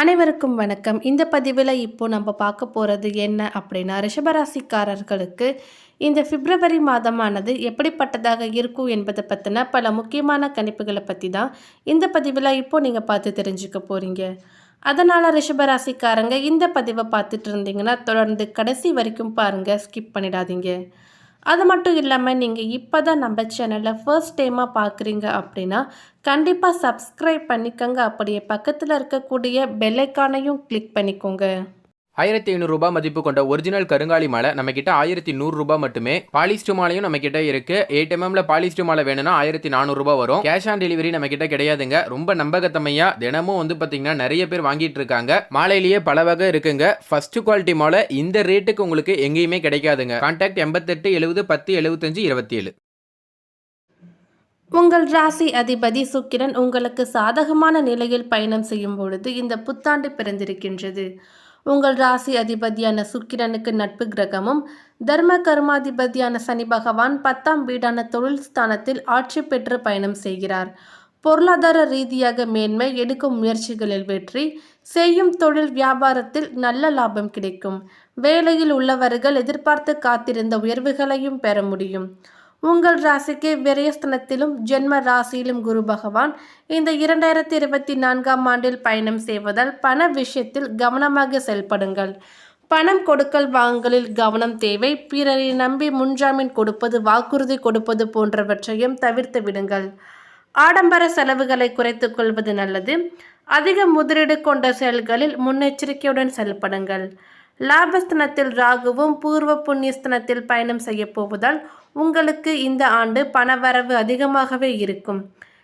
அனைவருக்கும் வணக்கம். இந்த பதிவில் இப்போ நம்ம பார்க்க போகிறது என்ன அப்படின்னா ரிஷபராசிக்காரர்களுக்கு இந்த பிப்ரவரி மாதமானது எப்படிப்பட்டதாக இருக்கும் என்பதை பற்றின பல முக்கியமான கணிப்புகளை பற்றி தான் இந்த பதிவில் இப்போ நீங்கள் பார்த்து தெரிஞ்சுக்க போகிறீங்க அதனால் ரிஷபராசிக்காரங்க இந்த பதிவை பார்த்துட்டு இருந்தீங்கன்னா தொடர்ந்து கடைசி வரைக்கும் பாருங்கள் ஸ்கிப் பண்ணிடாதீங்க. அது மட்டும் இல்லாமல் நீங்கள் இப்போ தான் நம்ம சேனலில் ஃபர்ஸ்ட் டைமாக பார்க்குறீங்க அப்படின்னா கண்டிப்பாக சப்ஸ்கிரைப் பண்ணிக்கோங்க. அப்படியே பக்கத்தில் இருக்கக்கூடிய பெல்லைக்கானையும் கிளிக் பண்ணிக்கோங்க. ஆயிரத்தி ஐநூறுரூபா மதிப்பு கொண்ட ஒரிஜினல் கருங்காலி மாலை நம்ம கிட்ட ஆயிரத்தி நூறுரூபா மட்டுமே. பாலிஸ்டு மாலையும் நம்ம கிட்ட இருக்கு எயிட் எம்எம்ல பாலிஸ்டு மாலை வேணும்னா ஆயிரத்தி நானூறுரூபா வரும். கேஷ் ஆன் டெலிவரி நம்ம கிட்ட கிடையாதுங்க. ரொம்ப நம்பகத்தமையா தினமும் வந்து பாத்தீங்கன்னா நிறைய பேர் வாங்கிட்டு இருக்காங்க. மாலையிலேயே பல வகை இருக்குங்க. ஃபர்ஸ்ட் குவாலிட்டி மாலை இந்த ரேட்டுக்கு உங்களுக்கு எங்கேயுமே கிடைக்காதுங்க. கான்டாக்ட் எண்பத்தெட்டு எழுபது பத்து எழுபத்தஞ்சு இருபத்தி ஏழு உங்கள் ராசி அதிபதி சுக்கிரன் உங்களுக்கு சாதகமான நிலையில் பயணம் செய்யும் பொழுது இந்த புத்தாண்டு பிறந்திருக்கின்றது. உங்கள் ராசி அதிபதியான சுக்கிரனுக்கு நட்பு கிரகமும் தர்ம கர்மாதிபதியான சனி பகவான் பத்தாம் வீடான தொழில் ஸ்தானத்தில் ஆட்சி பெற்று பயணம் செய்கிறார். பொருளாதார ரீதியாக மேன்மை எடுக்கும் முயற்சிகளில் வெற்றி செய்யும் தொழில் வியாபாரத்தில் நல்ல லாபம் கிடைக்கும். வேலையில் உள்ளவர்கள் எதிர்பார்த்து காத்திருந்த உயர்வுகளையும் பெற முடியும். உங்கள் ராசிக்கு விரயஸ்தனத்திலும் ஜென்ம ராசியிலும் குரு பகவான் இந்த இரண்டாயிரத்தி இருபத்தி நான்காம் ஆண்டில் பயணம் செய்வதால் பண விஷயத்தில் கவனமாக செயல்படுங்கள். பணம் கொடுக்கல் வாங்கலில் கவனம் தேவை. பிறரை நம்பி முன்ஜாமீன் கொடுப்பது வாக்குறுதி கொடுப்பது போன்றவற்றையும் தவிர்த்து விடுங்கள். ஆடம்பர செலவுகளை குறைத்துக் கொள்வது நல்லது. அதிக முதலீடு கொண்ட செயல்களில் முன்னெச்சரிக்கையுடன் செயல்படுங்கள். லாபஸ்தனத்தில் ராகுவும் பூர்வ புண்ணியஸ்தனத்தில் பயணம் செய்ய போவதால் உங்களுக்கு இந்த ஆண்டு பணவரவு அதிகமாகவே இருக்கும்.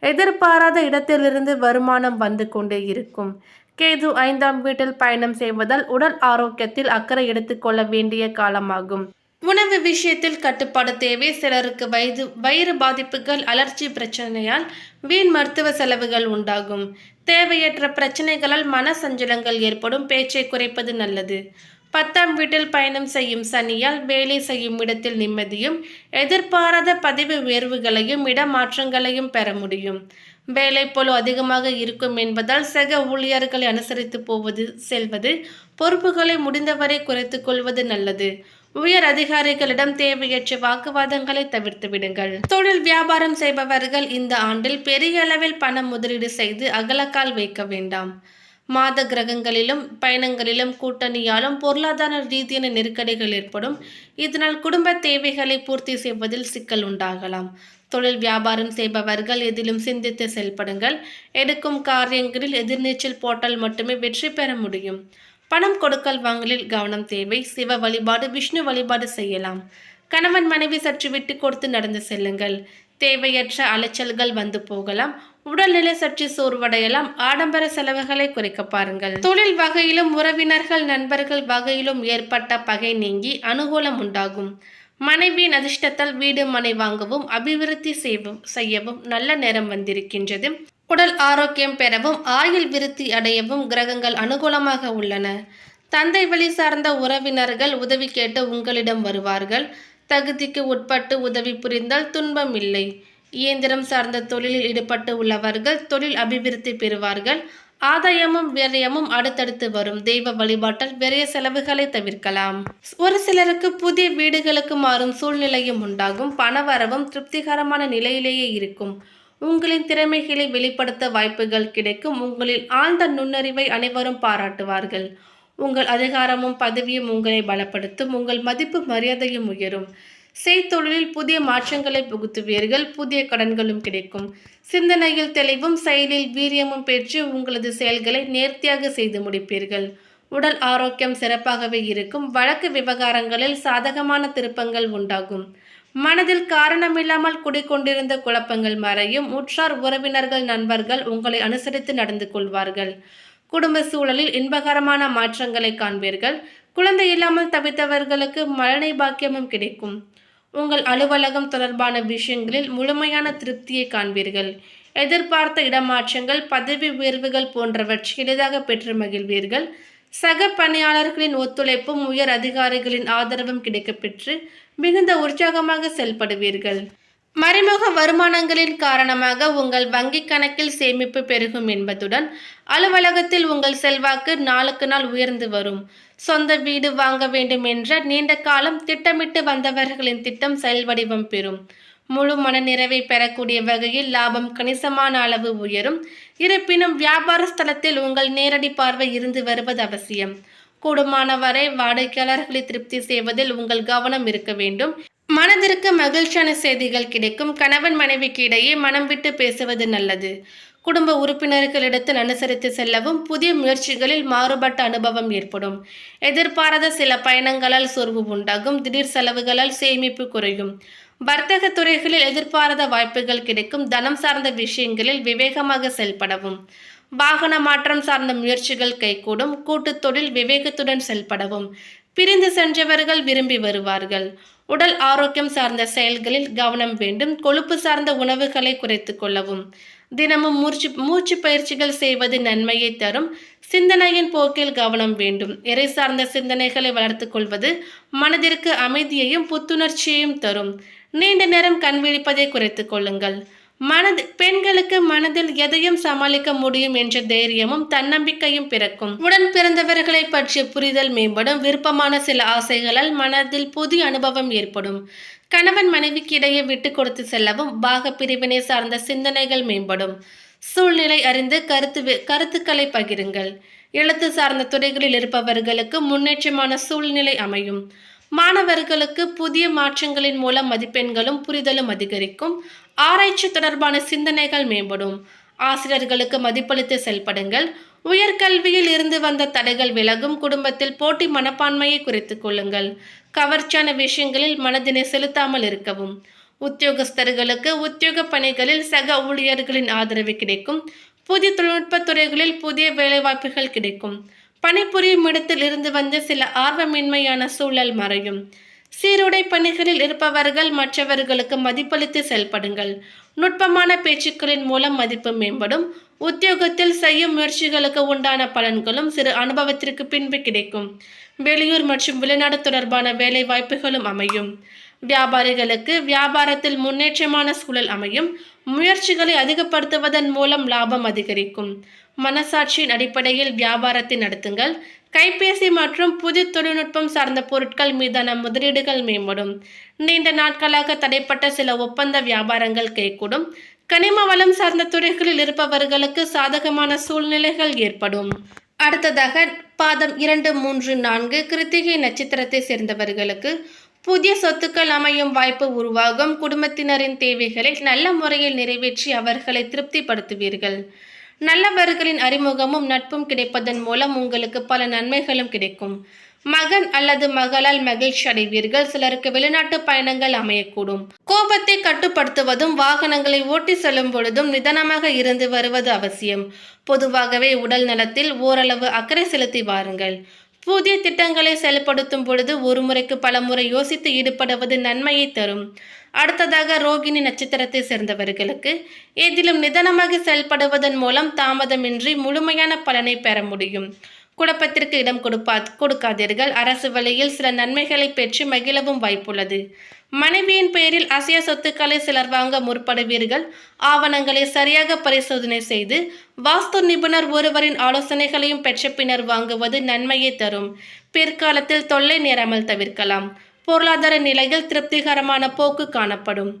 எதிர்பாராத இடத்திலிருந்து வருமானம் வந்து கொண்டே இருக்கும். கேது ஐந்தாம் வீட்டில் பயணம் செய்வதால் உடல் ஆரோக்கியத்தில் அக்கறை எடுத்துக்கொள்ள வேண்டிய காலமாகும். உணவு விஷயத்தில் கட்டுப்பாடு தேவை. சிலருக்கு வயது வயிறு பாதிப்புகள் அலர்ஜி பிரச்சனையால் வீண் மருத்துவ செலவுகள் உண்டாகும். தேவையற்ற பிரச்சனைகளால் மன சஞ்சலங்கள் ஏற்படும். பேச்சை குறைப்பது நல்லது. பத்தாம் வீட்டில் பயணம் செய்யும் சனியால் வேலை செய்யும் இடத்தில் நிம்மதியும் எதிர்பாராத பதவி உயர்வுகளையும் இடமாற்றங்களையும் பெற முடியும். வேலை போல அதிகமாக இருக்கும் என்பதால் சக ஊழியர்களை அனுசரித்து போவது செல்வது பொறுப்புகளை முடிந்தவரை குறைத்துக் கொள்வது நல்லது. உயர் அதிகாரிகளிடம் தேவையற்ற வாக்குவாதங்களை தவிர்த்து விடுங்கள். தொழில் வியாபாரம் செய்பவர்கள் இந்த ஆண்டில் பெரிய அளவில் பணம் முதலீடு செய்து அகலக்கால் வைக்க வேண்டாம். மாத கிரகங்களிலும் பயணங்களிலும் கூட்டணியாலும் பொருளாதார ரீதியான நெருக்கடிகள் ஏற்படும். இதனால் குடும்ப தேவைகளை பூர்த்தி செய்வதில் சிக்கல் உண்டாகலாம். தொழில் வியாபாரம் செய்பவர்கள் எதிலும் சிந்தித்து செயல்படுங்கள். எடுக்கும் காரியங்களில் எதிர்நீச்சல் போட்டால் மட்டுமே வெற்றி பெற முடியும். பணம் கொடுக்கல் வாங்கலில் கவனம் தேவை. சிவ வழிபாடு விஷ்ணு வழிபாடு செய்யலாம். கணவன் மனைவி சற்று விட்டு கொடுத்து நடந்து செல்லுங்கள். தேவையற்ற அலைச்சல்கள் வந்து போகலாம். உடல்நிலை சற்று சோர்வடையலாம். ஆடம்பர செலவுகளை குறைக்க பாருங்கள். தொழில் வகையிலும் உறவினர்கள் நண்பர்கள் வகையிலும் ஏற்பட்ட பகை நீங்கி அனுகூலம் உண்டாகும். மனைவியின் அதிர்ஷ்டத்தால் வீடு மனை வாங்கவும் அபிவிருத்தி செய்யவும் செய்யவும் நல்ல நேரம் வந்திருக்கின்றது. உடல் ஆரோக்கியம் பெறவும் ஆயுள் விருத்தி அடையவும் கிரகங்கள் அனுகூலமாக உள்ளன. தந்தை வழி சார்ந்த உறவினர்கள் உதவி கேட்டு உங்களிடம் வருவார்கள். தகுதிக்கு உட்பட்டு உதவி புரிந்தால் துன்பம் இல்லை. இயந்திரம் சார்ந்த தொழிலில் ஈடுபட்டு உள்ளவர்கள் தொழில் அபிவிருத்தி பெறுவார்கள். ஆதாயமும் விரயமும் அடுத்தடுத்து வரும். தெய்வ வழிபாட்டால் விரைய செலவுகளை தவிர்க்கலாம். ஒரு சிலருக்கு புதிய வீடுகளுக்கு மாறும் சூழ்நிலையும் உண்டாகும். பணவரவும் திருப்திகரமான நிலையிலேயே இருக்கும். உங்களின் திறமைகளை வெளிப்படுத்த வாய்ப்புகள் கிடைக்கும். உங்களில் ஆழ்ந்த நுண்ணறிவை அனைவரும் பாராட்டுவார்கள். உங்கள் அதிகாரமும் பதவியும் உங்களை பலப்படுத்தும். உங்கள் மதிப்பு மரியாதையும் உயரும். செய்தொழிலில் புதிய மாற்றங்களை புகுத்துவீர்கள் புதிய கடன்களும் கிடைக்கும். சிந்தனையில் தெளிவும் செயலில் வீரியமும் பெற்று உங்களது செயல்களை நேர்த்தியாக செய்து முடிப்பீர்கள். உடல் ஆரோக்கியம் சிறப்பாகவே இருக்கும். வழக்கு விவகாரங்களில் சாதகமான திருப்பங்கள் உண்டாகும். மனதில் காரணமில்லாமல் குடிக்கொண்டிருந்த குழப்பங்கள் மறையும். உற்றார் உறவினர்கள் நண்பர்கள் உங்களை அனுசரித்து நடந்து கொள்வார்கள். குடும்ப சூழலில் இன்பகரமான மாற்றங்களை காண்பீர்கள். குழந்தை இல்லாமல் தவித்தவர்களுக்கு மழலை பாக்கியமும் கிடைக்கும். உங்கள் அலுவலகம் தொடர்பான விஷயங்களில் முழுமையான திருப்தியை காண்பீர்கள். எதிர்பார்த்த இடமாற்றங்கள் பதவி உயர்வுகள் போன்றவற்றை எளிதாக பெற்று மகிழ்வீர்கள். சக பணியாளர்களின் ஒத்துழைப்பும் உயர் அதிகாரிகளின் ஆதரவும் கிடைக்கப்பெற்று மிகுந்த உற்சாகமாக செயல்படுவீர்கள். மறைமுக வருமானங்களின் காரணமாக உங்கள் வங்கிக் கணக்கில் சேமிப்பு பெருகும் என்பதுடன் அலுவலகத்தில் உங்கள் செல்வாக்கு நாளுக்கு நாள் உயர்ந்து வரும். சொந்த வீடு வாங்க வேண்டும் என்ற நீண்ட காலம் திட்டமிட்டு வந்தவர்களின் திட்டம் செயல்வடிவம் பெறும். முழு மனநிறைவை பெறக்கூடிய வகையில் லாபம் கணிசமான அளவு உயரும். இருப்பினும் வியாபார ஸ்தலத்தில் உங்கள் நேரடி பார்வை இருந்து வருவது அவசியம். கூடுமான வரை வாடிக்கையாளர்களை திருப்தி செய்வதில் உங்கள் கவனம் இருக்க வேண்டும். மனதிற்கு மகிழ்ச்சியான செய்திகள் கிடைக்கும். கணவன் மனைவிக்கு இடையே மனம் விட்டு பேசுவது நல்லது. குடும்ப உறுப்பினர்களிடத்தில் அனுசரித்து செல்லவும் புதிய முயற்சிகளில் மாறுபட்ட அனுபவம் ஏற்படும். எதிர்பாராத சில பயணங்களால் சோர்வு உண்டாகும். திடீர் செலவுகளால் சேமிப்பு குறையும். வர்த்தக துறைகளில் எதிர்பாராத வாய்ப்புகள் கிடைக்கும். தனம் சார்ந்த விஷயங்களில் விவேகமாக செயல்படவும். வாகன மாற்றம் சார்ந்த முயற்சிகள் கைகூடும். கூட்டுத் தொழில் விவேகத்துடன் செயல்படவும். பிரிந்து சென்றவர்கள் விரும்பி வருவார்கள். உடல் ஆரோக்கியம் சார்ந்த செயல்களில் கவனம் வேண்டும். கொழுப்பு சார்ந்த உணவுகளை குறைத்து கொள்ளவும். தினமும் மூச்சு மூச்சு பயிற்சிகள் செய்வது நன்மையை தரும். சிந்தனையின் போக்கில் கவனம் வேண்டும். இறை சார்ந்த சிந்தனைகளை வளர்த்து கொள்வது மனதிற்கு அமைதியையும் புத்துணர்ச்சியையும் தரும். நீண்ட நேரம் கண் விழிப்பதை கொள்ளுங்கள். மனது பெண்களுக்கு மனதில் எதையும் சமாளிக்க முடியும் என்ற தைரியமும் தன்னம்பிக்கையும் பிறக்கும். உடன் பிறந்தவர்களை பற்றிய புரிதல் மேம்படும். விருப்பமான சில ஆசைகளால் மனதில் புதிய அனுபவம் ஏற்படும். கணவன் மனைவிக்கு இடையே விட்டு கொடுத்து செல்லவும் பாக பிரிவினை சார்ந்த சிந்தனைகள் மேம்படும். சூழ்நிலை அறிந்து கருத்து கருத்துக்களை பகிருங்கள். எழுத்து சார்ந்த துறைகளில் இருப்பவர்களுக்கு முன்னேற்றமான சூழ்நிலை அமையும். மாணவர்களுக்கு புதிய மாற்றங்களின் மூலம் மதிப்பெண்களும் புரிதலும் அதிகரிக்கும். ஆராய்ச்சி தொடர்பான சிந்தனைகள் மேம்படும். ஆசிரியர்களுக்கு மதிப்பளித்து செயல்படுங்கள். உயர்கல்வியில் இருந்து வந்த தடைகள் விலகும் குடும்பத்தில் போட்டி மனப்பான்மையை குறைத்துக் கொள்ளுங்கள். கவர்ச்சியான விஷயங்களில் மனதினை செலுத்தாமல் இருக்கவும். உத்தியோகஸ்தர்களுக்கு உத்தியோக பணிகளில் சக ஊழியர்களின் ஆதரவு கிடைக்கும். புதிய தொழில்நுட்ப துறைகளில் புதிய வேலைவாய்ப்புகள் கிடைக்கும். பணிபுரியும் இடத்தில் இருந்து வந்த சில ஆர்வமின்மையான சூழல் மறையும். சீருடை பணிகளில் இருப்பவர்கள் மற்றவர்களுக்கு மதிப்பளித்து செயல்படுங்கள். நுட்பமான பேச்சுக்களின் மூலம் மதிப்பு மேம்படும். உத்தியோகத்தில் செய்யும் முயற்சிகளுக்கு உண்டான பலன்களும் சிறு அனுபவத்திற்கு பின்பு கிடைக்கும். வெளியூர் மற்றும் வெளிநாடு தொடர்பான வேலை வாய்ப்புகளும் அமையும். வியாபாரிகளுக்கு வியாபாரத்தில் முன்னேற்றமான சூழல் அமையும். முயற்சிகளை அதிகப்படுத்துவதன் மூலம் லாபம் அதிகரிக்கும். மனசாட்சியின் அடிப்படையில் வியாபாரத்தை நடத்துங்கள். கைபேசி மற்றும் புது தொழில்நுட்பம் சார்ந்த பொருட்கள் மீதான முதலீடுகள் மேம்படும். நீண்ட நாட்களாக தடைப்பட்ட சில ஒப்பந்த வியாபாரங்கள் கைகூடும் கனிம வளம் சார்ந்த துறைகளில் இருப்பவர்களுக்கு சாதகமான சூழ்நிலைகள் ஏற்படும். அடுத்ததாக பாதம் இரண்டு மூன்று நான்கு கிருத்திகை நட்சத்திரத்தை சேர்ந்தவர்களுக்கு புதிய சொத்துக்கள் அமையும் வாய்ப்பு உருவாகும். குடும்பத்தினரின் தேவைகளை நல்ல முறையில் நிறைவேற்றி அவர்களை திருப்திப்படுத்துவீர்கள். நல்லவர்களின் அறிமுகமும் நட்பும் கிடைப்பதன் மூலம் உங்களுக்கு பல நன்மைகளும் கிடைக்கும். மகன் அல்லது மகளால் மகிழ்ச்சி அடைவீர்கள். சிலருக்கு வெளிநாட்டு பயணங்கள் அமையக்கூடும். கோபத்தை கட்டுப்படுத்துவதும் வாகனங்களை ஓட்டி செல்லும் பொழுதும் நிதானமாக இருந்து வருவது அவசியம். பொதுவாகவே உடல் நலத்தில் ஓரளவு அக்கறை செலுத்தி வாருங்கள். புதிய திட்டங்களை செயல்படுத்தும் பொழுது ஒரு முறைக்கு பல முறை யோசித்து ஈடுபடுவது நன்மையை தரும். அடுத்ததாக ரோகிணி நட்சத்திரத்தை சேர்ந்தவர்களுக்கு ஏதிலும் நிதானமாக செயல்படுவதன் மூலம் தாமதமின்றி முழுமையான பலனை பெற முடியும். குழப்பத்திற்கு இடம் கொடுப்பா கொடுக்காதீர்கள். அரசு வழியில் சில நன்மைகளை பெற்று மகிழவும் வாய்ப்புள்ளது. மனைவியின் பெயரில் அசைய சொத்துக்களை சிலர் வாங்க முற்படுவீர்கள். ஆவணங்களை சரியாக பரிசோதனை செய்து வாஸ்து நிபுணர் ஒருவரின் ஆலோசனைகளையும் பெற்ற பின்னர் வாங்குவது நன்மையை தரும். பிற்காலத்தில் தொல்லை நேராமல் தவிர்க்கலாம். பொருளாதார நிலையில் திருப்திகரமான போக்கு காணப்படும்.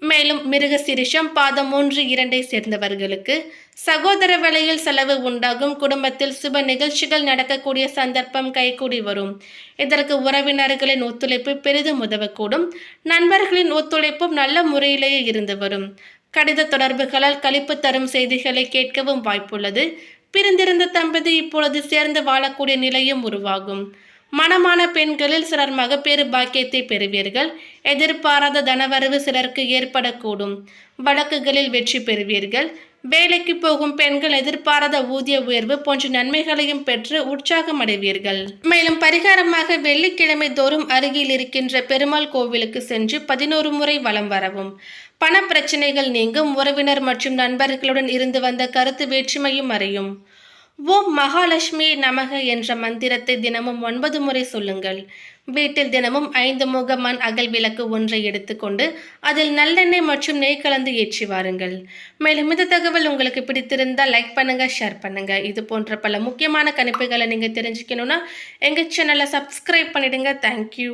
மேலும் மிருக சிரிஷம் பாதம் மூன்று இரண்டை சேர்ந்தவர்களுக்கு சகோதர வலையில் செலவு உண்டாகும். குடும்பத்தில் சுப நிகழ்ச்சிகள் நடக்கக்கூடிய சந்தர்ப்பம் கைகூடி வரும். இதற்கு உறவினர்களின் ஒத்துழைப்பு பெரிதும் உதவக்கூடும். நண்பர்களின் ஒத்துழைப்பும் நல்ல முறையிலேயே இருந்து வரும். கடித தொடர்புகளால் கழிப்பு தரும் செய்திகளை கேட்கவும் வாய்ப்புள்ளது. பிரிந்திருந்த தம்பதி இப்பொழுது சேர்ந்து வாழக்கூடிய நிலையும் உருவாகும். மனமான பெண்களில் சிலர் மகப்பேறு பாக்கியத்தை பெறுவீர்கள். எதிர்பாராத தனவரவு சிலருக்கு ஏற்படக்கூடும். வழக்குகளில் வெற்றி பெறுவீர்கள். வேலைக்கு போகும் பெண்கள் எதிர்பாராத ஊதிய உயர்வு போன்ற நன்மைகளையும் பெற்று உற்சாகம் அடைவீர்கள் மேலும் பரிகாரமாக வெள்ளிக்கிழமை தோறும் அருகில் இருக்கின்ற பெருமாள் கோவிலுக்கு சென்று பதினோரு முறை வலம் வரவும். பண பிரச்சனைகள் நீங்கும் உறவினர் மற்றும் நண்பர்களுடன் இருந்து வந்த கருத்து வேற்றுமையும் மறையும் ஓம் மகாலட்சுமி நமக என்ற மந்திரத்தை தினமும் ஒன்பது முறை சொல்லுங்கள். வீட்டில் தினமும் ஐந்து முக மண் அகல் விளக்கு ஒன்றை எடுத்துக்கொண்டு அதில் நல்லெண்ணெய் மற்றும் நெய் கலந்து ஏற்றி வாருங்கள். மேலும் இந்த தகவல் உங்களுக்கு பிடித்திருந்தால் லைக் பண்ணுங்க ஷேர் பண்ணுங்க. இது போன்ற பல முக்கியமான கணிப்புகளை நீங்கள் தெரிஞ்சுக்கணும்னா எங்கள் சேனலை சப்ஸ்கிரைப் பண்ணிடுங்க. தேங்க்யூ